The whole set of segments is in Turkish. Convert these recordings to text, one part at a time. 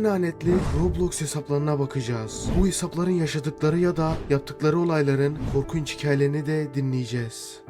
en lanetli Roblox hesaplarına bakacağız. Bu hesapların yaşadıkları ya da yaptıkları olayların korkunç hikayelerini de dinleyeceğiz.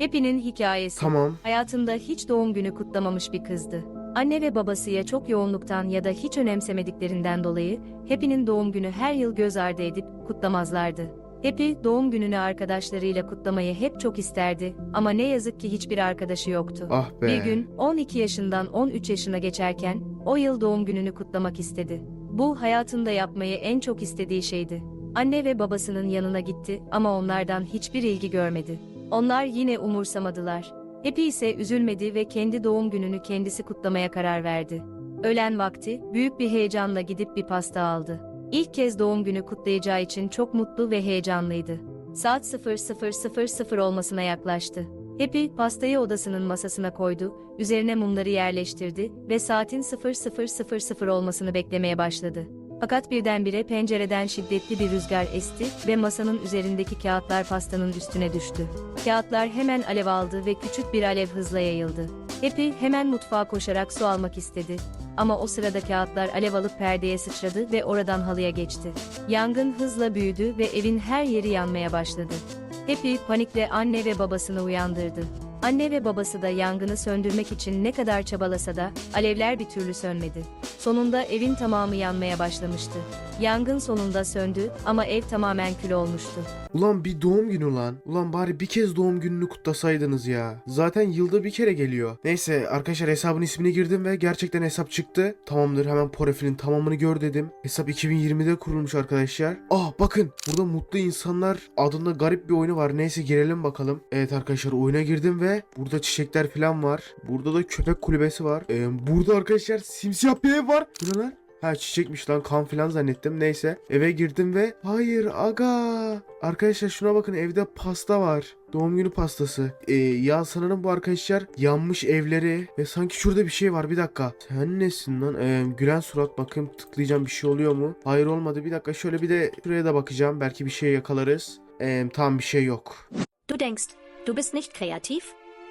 Happy'nin hikayesi. Tamam. Hayatında hiç doğum günü kutlamamış bir kızdı. Anne ve babası ya çok yoğunluktan ya da hiç önemsemediklerinden dolayı Happy'nin doğum günü her yıl göz ardı edip kutlamazlardı. Happy doğum gününü arkadaşlarıyla kutlamayı hep çok isterdi ama ne yazık ki hiçbir arkadaşı yoktu. Ah be. Bir gün 12 yaşından 13 yaşına geçerken o yıl doğum gününü kutlamak istedi. Bu hayatında yapmayı en çok istediği şeydi. Anne ve babasının yanına gitti ama onlardan hiçbir ilgi görmedi. Onlar yine umursamadılar. Happy ise üzülmedi ve kendi doğum gününü kendisi kutlamaya karar verdi. Öğlen vakti büyük bir heyecanla gidip bir pasta aldı. İlk kez doğum günü kutlayacağı için çok mutlu ve heyecanlıydı. Saat 00.00 olmasına yaklaştı. Happy pastayı odasının masasına koydu, üzerine mumları yerleştirdi ve saatin 00.00 olmasını beklemeye başladı. Fakat birdenbire pencereden şiddetli bir rüzgar esti ve masanın üzerindeki kağıtlar pastanın üstüne düştü. Kağıtlar hemen alev aldı ve küçük bir alev hızla yayıldı. Happy hemen mutfağa koşarak su almak istedi. Ama o sırada kağıtlar alev alıp perdeye sıçradı ve oradan halıya geçti. Yangın hızla büyüdü ve evin her yeri yanmaya başladı. Happy panikle anne ve babasını uyandırdı. Anne ve babası da yangını söndürmek için ne kadar çabalasa da alevler bir türlü sönmedi. Sonunda evin tamamı yanmaya başlamıştı. Yangın sonunda söndü ama ev tamamen kül olmuştu. Ulan bir doğum günü lan. Ulan bari bir kez doğum gününü kutlasaydınız ya. Zaten yılda bir kere geliyor. Neyse arkadaşlar hesabın ismini girdim ve gerçekten hesap çıktı. Tamamdır hemen profilin tamamını gör dedim. Hesap 2020'de kurulmuş arkadaşlar. Ah bakın burada mutlu insanlar adında garip bir oyunu var. Neyse girelim bakalım. Evet arkadaşlar oyuna girdim ve burada çiçekler falan var. Burada da köpek kulübesi var. Ee, burada arkadaşlar simsiyah bir ev var. Bu ne lan? Ha çiçekmiş lan kan filan zannettim. Neyse eve girdim ve hayır aga. Arkadaşlar şuna bakın evde pasta var. Doğum günü pastası. Ee, ya sanırım bu arkadaşlar yanmış evleri ve sanki şurada bir şey var bir dakika. Sen nesin lan? Ee, gülen surat bakayım tıklayacağım bir şey oluyor mu? Hayır olmadı bir dakika şöyle bir de şuraya da bakacağım. Belki bir şey yakalarız. Ee, tam bir şey yok. Du denkst, du bist nicht kreativ?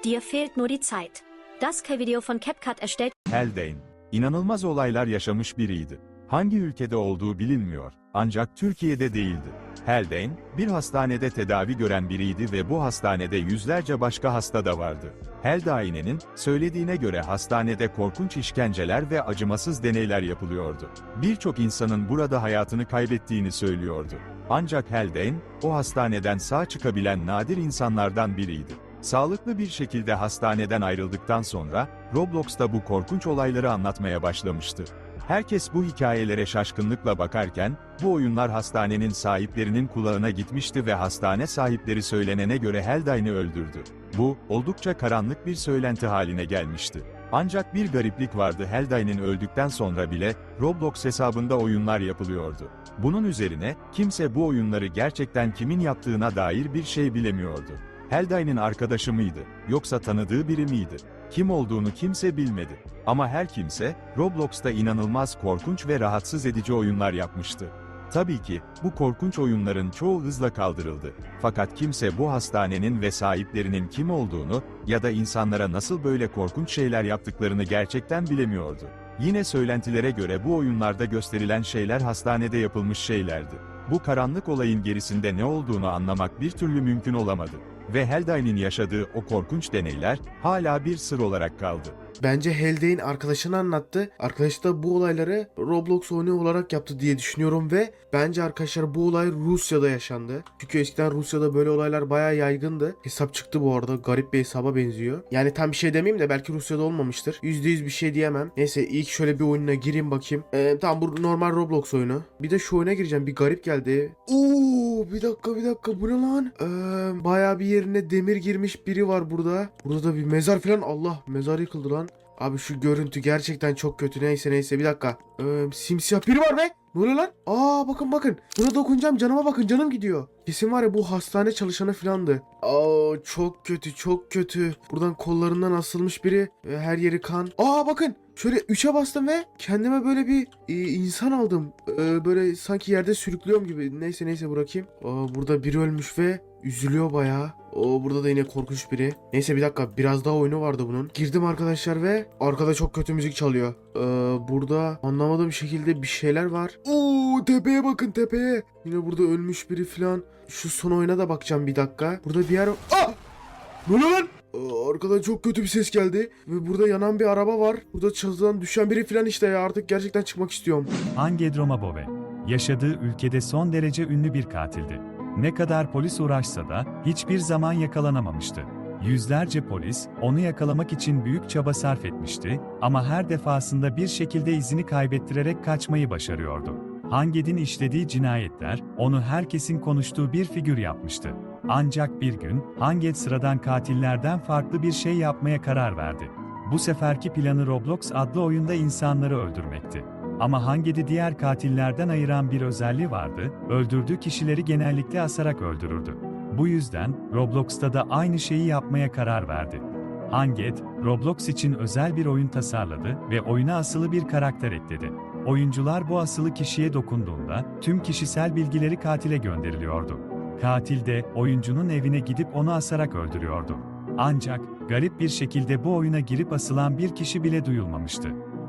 Dir fehlt nur die Zeit. Das K-Video von CapCut erstellt Haldane, inanılmaz olaylar yaşamış biriydi. Hangi ülkede olduğu bilinmiyor, ancak Türkiye'de değildi. Haldane, bir hastanede tedavi gören biriydi ve bu hastanede yüzlerce başka hasta da vardı. Haldane'nin, söylediğine göre hastanede korkunç işkenceler ve acımasız deneyler yapılıyordu. Birçok insanın burada hayatını kaybettiğini söylüyordu. Ancak Haldane, o hastaneden sağ çıkabilen nadir insanlardan biriydi. Sağlıklı bir şekilde hastaneden ayrıldıktan sonra, Roblox'ta bu korkunç olayları anlatmaya başlamıştı. Herkes bu hikayelere şaşkınlıkla bakarken, bu oyunlar hastanenin sahiplerinin kulağına gitmişti ve hastane sahipleri söylenene göre Haldane'i öldürdü. Bu, oldukça karanlık bir söylenti haline gelmişti. Ancak bir gariplik vardı Haldane'in öldükten sonra bile, Roblox hesabında oyunlar yapılıyordu. Bunun üzerine, kimse bu oyunları gerçekten kimin yaptığına dair bir şey bilemiyordu. Haldane'in arkadaşı mıydı, yoksa tanıdığı biri miydi? Kim olduğunu kimse bilmedi. Ama her kimse, Roblox'ta inanılmaz korkunç ve rahatsız edici oyunlar yapmıştı. Tabii ki, bu korkunç oyunların çoğu hızla kaldırıldı. Fakat kimse bu hastanenin ve sahiplerinin kim olduğunu ya da insanlara nasıl böyle korkunç şeyler yaptıklarını gerçekten bilemiyordu. Yine söylentilere göre bu oyunlarda gösterilen şeyler hastanede yapılmış şeylerdi. Bu karanlık olayın gerisinde ne olduğunu anlamak bir türlü mümkün olamadı. Ve Haldane'in yaşadığı o korkunç deneyler hala bir sır olarak kaldı. Bence Haldane arkadaşına anlattı. Arkadaş da bu olayları Roblox oyunu olarak yaptı diye düşünüyorum ve bence arkadaşlar bu olay Rusya'da yaşandı. Çünkü eskiden Rusya'da böyle olaylar bayağı yaygındı. Hesap çıktı bu arada. Garip bir hesaba benziyor. Yani tam bir şey demeyeyim de belki Rusya'da olmamıştır. %100 bir şey diyemem. Neyse ilk şöyle bir oyununa gireyim bakayım. Ee, tamam bu normal Roblox oyunu. Bir de şu oyuna gireceğim. Bir garip geldi. Oo bir dakika bir dakika bu ne lan? Ee, bayağı bir yerine demir girmiş biri var burada. Burada da bir mezar falan. Allah mezar yıkıldı lan. Abi şu görüntü gerçekten çok kötü. Neyse neyse bir dakika. Ee, simsiyah biri var be. Ne oluyor lan? Aa bakın bakın. Buna dokunacağım canıma bakın canım gidiyor. Kesin var ya bu hastane çalışanı filandı. Aa çok kötü çok kötü. Buradan kollarından asılmış biri. Her yeri kan. Aa bakın. Şöyle 3'e bastım ve kendime böyle bir e, insan aldım. Ee, böyle sanki yerde sürüklüyorum gibi. Neyse neyse bırakayım. Aa, burada biri ölmüş ve Üzülüyor bayağı. O burada da yine korkunç biri. Neyse bir dakika biraz daha oyunu vardı bunun. Girdim arkadaşlar ve arkada çok kötü müzik çalıyor. Ee, burada anlamadığım şekilde bir şeyler var. Oo tepeye bakın tepeye. Yine burada ölmüş biri falan. Şu son oyuna da bakacağım bir dakika. Burada bir yer... Ah! Ne lan? Aa, Arkadan çok kötü bir ses geldi. Ve burada yanan bir araba var. Burada çatıdan düşen biri falan işte ya. Artık gerçekten çıkmak istiyorum. Angedroma Bove. Yaşadığı ülkede son derece ünlü bir katildi. Ne kadar polis uğraşsa da hiçbir zaman yakalanamamıştı. Yüzlerce polis onu yakalamak için büyük çaba sarf etmişti ama her defasında bir şekilde izini kaybettirerek kaçmayı başarıyordu. Hanged'in işlediği cinayetler onu herkesin konuştuğu bir figür yapmıştı. Ancak bir gün Hanged sıradan katillerden farklı bir şey yapmaya karar verdi. Bu seferki planı Roblox adlı oyunda insanları öldürmekti. Ama Hanged'i diğer katillerden ayıran bir özelliği vardı, öldürdüğü kişileri genellikle asarak öldürürdü. Bu yüzden Roblox'ta da aynı şeyi yapmaya karar verdi. Hanged, Roblox için özel bir oyun tasarladı ve oyuna asılı bir karakter ekledi. Oyuncular bu asılı kişiye dokunduğunda tüm kişisel bilgileri katile gönderiliyordu. Katil de oyuncunun evine gidip onu asarak öldürüyordu. Ancak garip bir şekilde bu oyuna girip asılan bir kişi bile duyulmamıştı.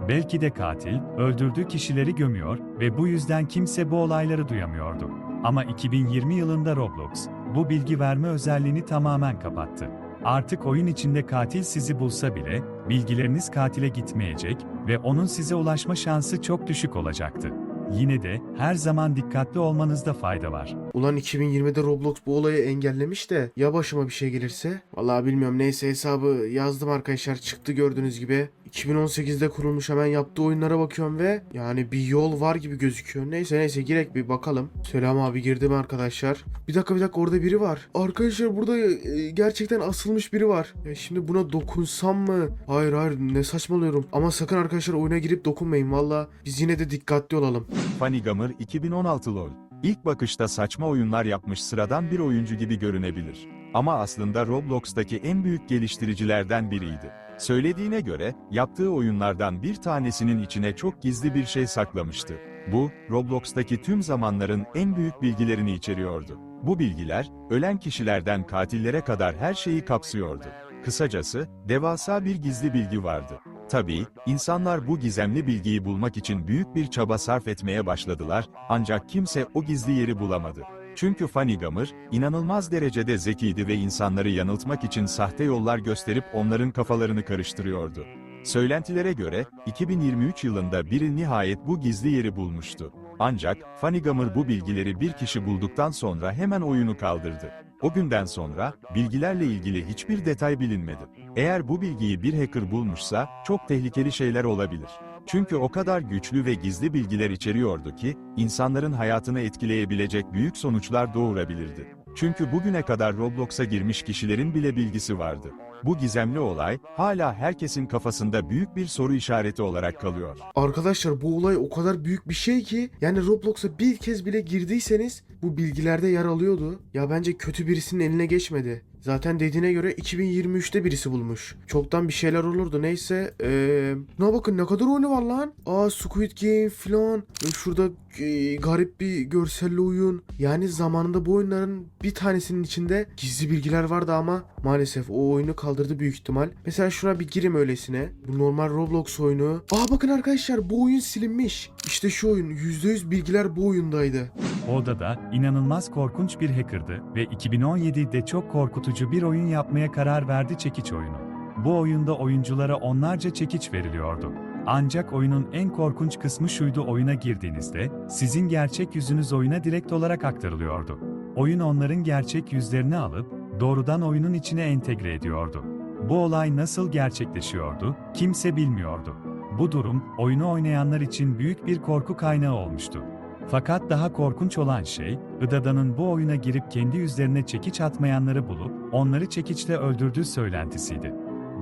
Belki de katil, öldürdüğü kişileri gömüyor ve bu yüzden kimse bu olayları duyamıyordu. Ama 2020 yılında Roblox, bu bilgi verme özelliğini tamamen kapattı. Artık oyun içinde katil sizi bulsa bile, bilgileriniz katile gitmeyecek ve onun size ulaşma şansı çok düşük olacaktı. Yine de her zaman dikkatli olmanızda fayda var. Ulan 2020'de Roblox bu olayı engellemiş de ya başıma bir şey gelirse? Vallahi bilmiyorum neyse hesabı yazdım arkadaşlar çıktı gördüğünüz gibi. 2018'de kurulmuş hemen yaptığı oyunlara bakıyorum ve yani bir yol var gibi gözüküyor. Neyse neyse girek bir bakalım. Selam abi girdim arkadaşlar. Bir dakika bir dakika orada biri var. Arkadaşlar burada e, gerçekten asılmış biri var. Ya şimdi buna dokunsam mı? Hayır hayır ne saçmalıyorum. Ama sakın arkadaşlar oyuna girip dokunmayın valla. Biz yine de dikkatli olalım. Funny Gamer 2016 LoL. İlk bakışta saçma oyunlar yapmış sıradan bir oyuncu gibi görünebilir. Ama aslında Roblox'taki en büyük geliştiricilerden biriydi. Söylediğine göre, yaptığı oyunlardan bir tanesinin içine çok gizli bir şey saklamıştı. Bu, Roblox'taki tüm zamanların en büyük bilgilerini içeriyordu. Bu bilgiler, ölen kişilerden katillere kadar her şeyi kapsıyordu. Kısacası, devasa bir gizli bilgi vardı. Tabii, insanlar bu gizemli bilgiyi bulmak için büyük bir çaba sarf etmeye başladılar, ancak kimse o gizli yeri bulamadı. Çünkü Funny Gamer, inanılmaz derecede zekiydi ve insanları yanıltmak için sahte yollar gösterip onların kafalarını karıştırıyordu. Söylentilere göre, 2023 yılında biri nihayet bu gizli yeri bulmuştu. Ancak, Funny Gamer bu bilgileri bir kişi bulduktan sonra hemen oyunu kaldırdı. O günden sonra, bilgilerle ilgili hiçbir detay bilinmedi. Eğer bu bilgiyi bir hacker bulmuşsa, çok tehlikeli şeyler olabilir. Çünkü o kadar güçlü ve gizli bilgiler içeriyordu ki, insanların hayatını etkileyebilecek büyük sonuçlar doğurabilirdi. Çünkü bugüne kadar Roblox'a girmiş kişilerin bile bilgisi vardı. Bu gizemli olay, hala herkesin kafasında büyük bir soru işareti olarak kalıyor. Arkadaşlar bu olay o kadar büyük bir şey ki yani Roblox'a bir kez bile girdiyseniz bu bilgilerde yer alıyordu. Ya bence kötü birisinin eline geçmedi. Zaten dediğine göre 2023'te birisi bulmuş. Çoktan bir şeyler olurdu neyse. Eee... Ne bakın ne kadar oyunu var lan. Aa Squid Game falan. E, Şurada e, garip bir görselli oyun. Yani zamanında bu oyunların bir tanesinin içinde gizli bilgiler vardı ama maalesef o oyunu kaldırdı büyük ihtimal. Mesela şuna bir girim öylesine. Bu normal Roblox oyunu. Aa bakın arkadaşlar bu oyun silinmiş. İşte şu oyun %100 bilgiler bu oyundaydı. O odada inanılmaz korkunç bir hackerdı ve 2017'de çok korkutucu bir oyun yapmaya karar verdi çekiç oyunu. Bu oyunda oyunculara onlarca çekiç veriliyordu. Ancak oyunun en korkunç kısmı şuydu oyuna girdiğinizde, sizin gerçek yüzünüz oyuna direkt olarak aktarılıyordu. Oyun onların gerçek yüzlerini alıp, doğrudan oyunun içine entegre ediyordu. Bu olay nasıl gerçekleşiyordu, kimse bilmiyordu. Bu durum, oyunu oynayanlar için büyük bir korku kaynağı olmuştu. Fakat daha korkunç olan şey, Idada'nın bu oyuna girip kendi yüzlerine çekiç atmayanları bulup, onları çekiçle öldürdüğü söylentisiydi.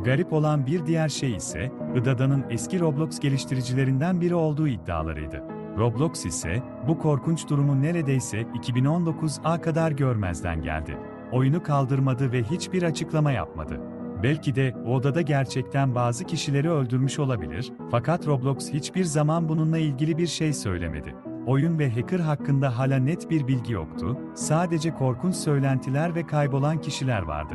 Garip olan bir diğer şey ise, Idada'nın eski Roblox geliştiricilerinden biri olduğu iddialarıydı. Roblox ise, bu korkunç durumu neredeyse 2019'a kadar görmezden geldi. Oyunu kaldırmadı ve hiçbir açıklama yapmadı. Belki de odada gerçekten bazı kişileri öldürmüş olabilir, fakat Roblox hiçbir zaman bununla ilgili bir şey söylemedi. oyun ve hacker hakkında hala net bir bilgi yoktu, sadece korkunç söylentiler ve kaybolan kişiler vardı.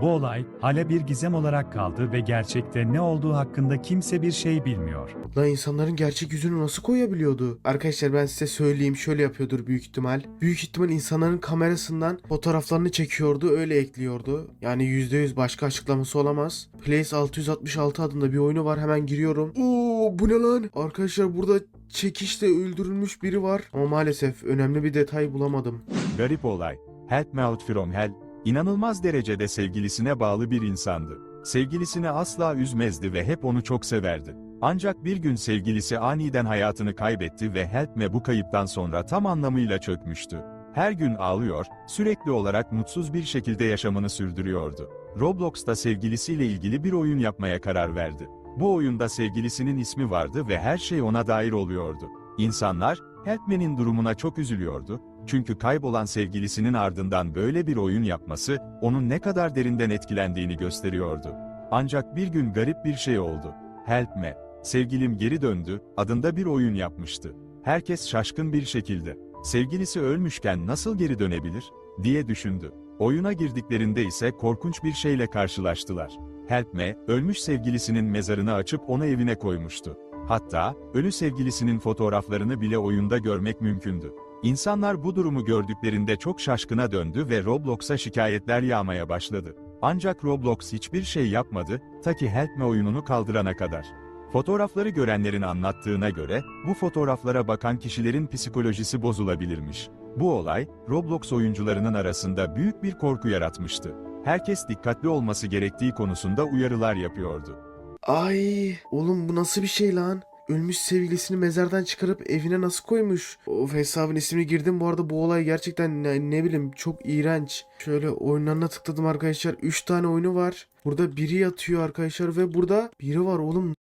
Bu olay hala bir gizem olarak kaldı ve gerçekte ne olduğu hakkında kimse bir şey bilmiyor. Lan insanların gerçek yüzünü nasıl koyabiliyordu? Arkadaşlar ben size söyleyeyim şöyle yapıyordur büyük ihtimal. Büyük ihtimal insanların kamerasından fotoğraflarını çekiyordu öyle ekliyordu. Yani %100 başka açıklaması olamaz. Place 666 adında bir oyunu var hemen giriyorum. Oo bu ne lan? Arkadaşlar burada çekişte öldürülmüş biri var. Ama maalesef önemli bir detay bulamadım. Garip olay. Help me out from hell, inanılmaz derecede sevgilisine bağlı bir insandı. Sevgilisini asla üzmezdi ve hep onu çok severdi. Ancak bir gün sevgilisi aniden hayatını kaybetti ve Help me bu kayıptan sonra tam anlamıyla çökmüştü. Her gün ağlıyor, sürekli olarak mutsuz bir şekilde yaşamını sürdürüyordu. Roblox'ta sevgilisiyle ilgili bir oyun yapmaya karar verdi. Bu oyunda sevgilisinin ismi vardı ve her şey ona dair oluyordu. İnsanlar, Helpman'in durumuna çok üzülüyordu, çünkü kaybolan sevgilisinin ardından böyle bir oyun yapması, onun ne kadar derinden etkilendiğini gösteriyordu. Ancak bir gün garip bir şey oldu. Help me, sevgilim geri döndü, adında bir oyun yapmıştı. Herkes şaşkın bir şekilde, sevgilisi ölmüşken nasıl geri dönebilir, diye düşündü. Oyuna girdiklerinde ise korkunç bir şeyle karşılaştılar. Help me, ölmüş sevgilisinin mezarını açıp onu evine koymuştu. Hatta, ölü sevgilisinin fotoğraflarını bile oyunda görmek mümkündü. İnsanlar bu durumu gördüklerinde çok şaşkına döndü ve Roblox'a şikayetler yağmaya başladı. Ancak Roblox hiçbir şey yapmadı, ta ki Help Me oyununu kaldırana kadar. Fotoğrafları görenlerin anlattığına göre, bu fotoğraflara bakan kişilerin psikolojisi bozulabilirmiş. Bu olay, Roblox oyuncularının arasında büyük bir korku yaratmıştı. Herkes dikkatli olması gerektiği konusunda uyarılar yapıyordu. Ay oğlum bu nasıl bir şey lan? Ölmüş sevgilisini mezardan çıkarıp evine nasıl koymuş? Of hesabın ismini girdim bu arada bu olay gerçekten ne, ne bileyim çok iğrenç. Şöyle oyunlarına tıkladım arkadaşlar. 3 tane oyunu var. Burada biri yatıyor arkadaşlar ve burada biri var oğlum.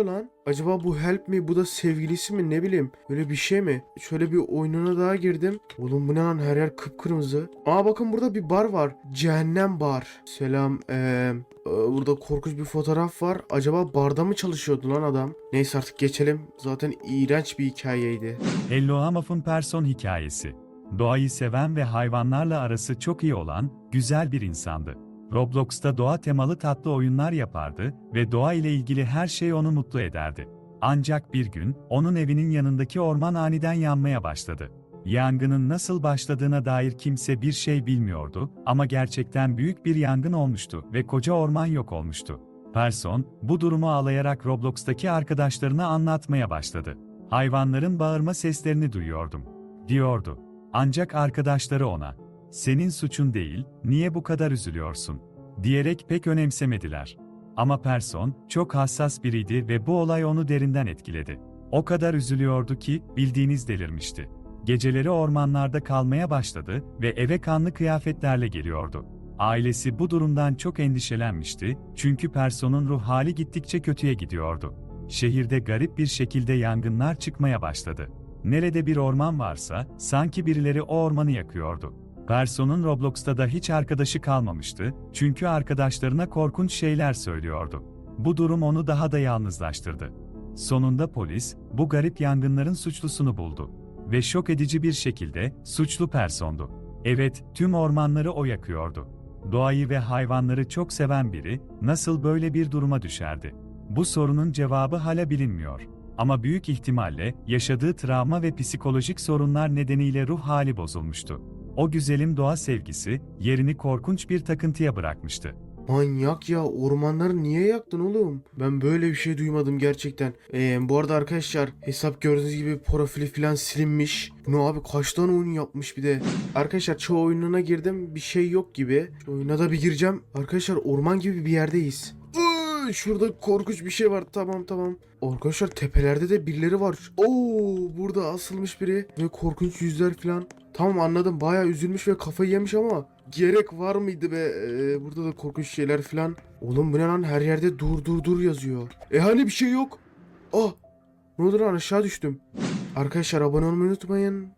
Ne oluyor lan? Acaba bu help mi? Bu da sevgilisi mi? Ne bileyim. Öyle bir şey mi? Şöyle bir oyununa daha girdim. Oğlum bu ne lan? Her yer kıpkırmızı. Aa bakın burada bir bar var. Cehennem bar. Selam. Ee, burada korkunç bir fotoğraf var. Acaba barda mı çalışıyordu lan adam? Neyse artık geçelim. Zaten iğrenç bir hikayeydi. Hello Amaf'ın person hikayesi. Doğayı seven ve hayvanlarla arası çok iyi olan, güzel bir insandı. Roblox'ta doğa temalı tatlı oyunlar yapardı ve doğa ile ilgili her şey onu mutlu ederdi. Ancak bir gün, onun evinin yanındaki orman aniden yanmaya başladı. Yangının nasıl başladığına dair kimse bir şey bilmiyordu ama gerçekten büyük bir yangın olmuştu ve koca orman yok olmuştu. Person, bu durumu ağlayarak Roblox'taki arkadaşlarına anlatmaya başladı. Hayvanların bağırma seslerini duyuyordum, diyordu. Ancak arkadaşları ona, senin suçun değil, niye bu kadar üzülüyorsun? diyerek pek önemsemediler. Ama Person, çok hassas biriydi ve bu olay onu derinden etkiledi. O kadar üzülüyordu ki, bildiğiniz delirmişti. Geceleri ormanlarda kalmaya başladı ve eve kanlı kıyafetlerle geliyordu. Ailesi bu durumdan çok endişelenmişti, çünkü Person'un ruh hali gittikçe kötüye gidiyordu. Şehirde garip bir şekilde yangınlar çıkmaya başladı. Nerede bir orman varsa, sanki birileri o ormanı yakıyordu. Person'un Roblox'ta da hiç arkadaşı kalmamıştı, çünkü arkadaşlarına korkunç şeyler söylüyordu. Bu durum onu daha da yalnızlaştırdı. Sonunda polis, bu garip yangınların suçlusunu buldu. Ve şok edici bir şekilde, suçlu Person'du. Evet, tüm ormanları o yakıyordu. Doğayı ve hayvanları çok seven biri, nasıl böyle bir duruma düşerdi? Bu sorunun cevabı hala bilinmiyor. Ama büyük ihtimalle, yaşadığı travma ve psikolojik sorunlar nedeniyle ruh hali bozulmuştu. O güzelim doğa sevgisi, yerini korkunç bir takıntıya bırakmıştı. Manyak ya ormanları niye yaktın oğlum? Ben böyle bir şey duymadım gerçekten. Ee, bu arada arkadaşlar hesap gördüğünüz gibi profili falan silinmiş. Bunu abi kaç tane oyun yapmış bir de. Arkadaşlar çoğu oyununa girdim bir şey yok gibi. Şu oyuna da bir gireceğim. Arkadaşlar orman gibi bir yerdeyiz. Şurada korkunç bir şey var. Tamam tamam. Arkadaşlar tepelerde de birileri var. Oo burada asılmış biri ve korkunç yüzler falan. Tamam anladım. Bayağı üzülmüş ve kafayı yemiş ama gerek var mıydı be? Ee, burada da korkunç şeyler falan. Oğlum bu ne lan? Her yerde dur dur dur yazıyor. E hani bir şey yok? Ah! Ne oldu lan aşağı düştüm. Arkadaşlar abone olmayı unutmayın.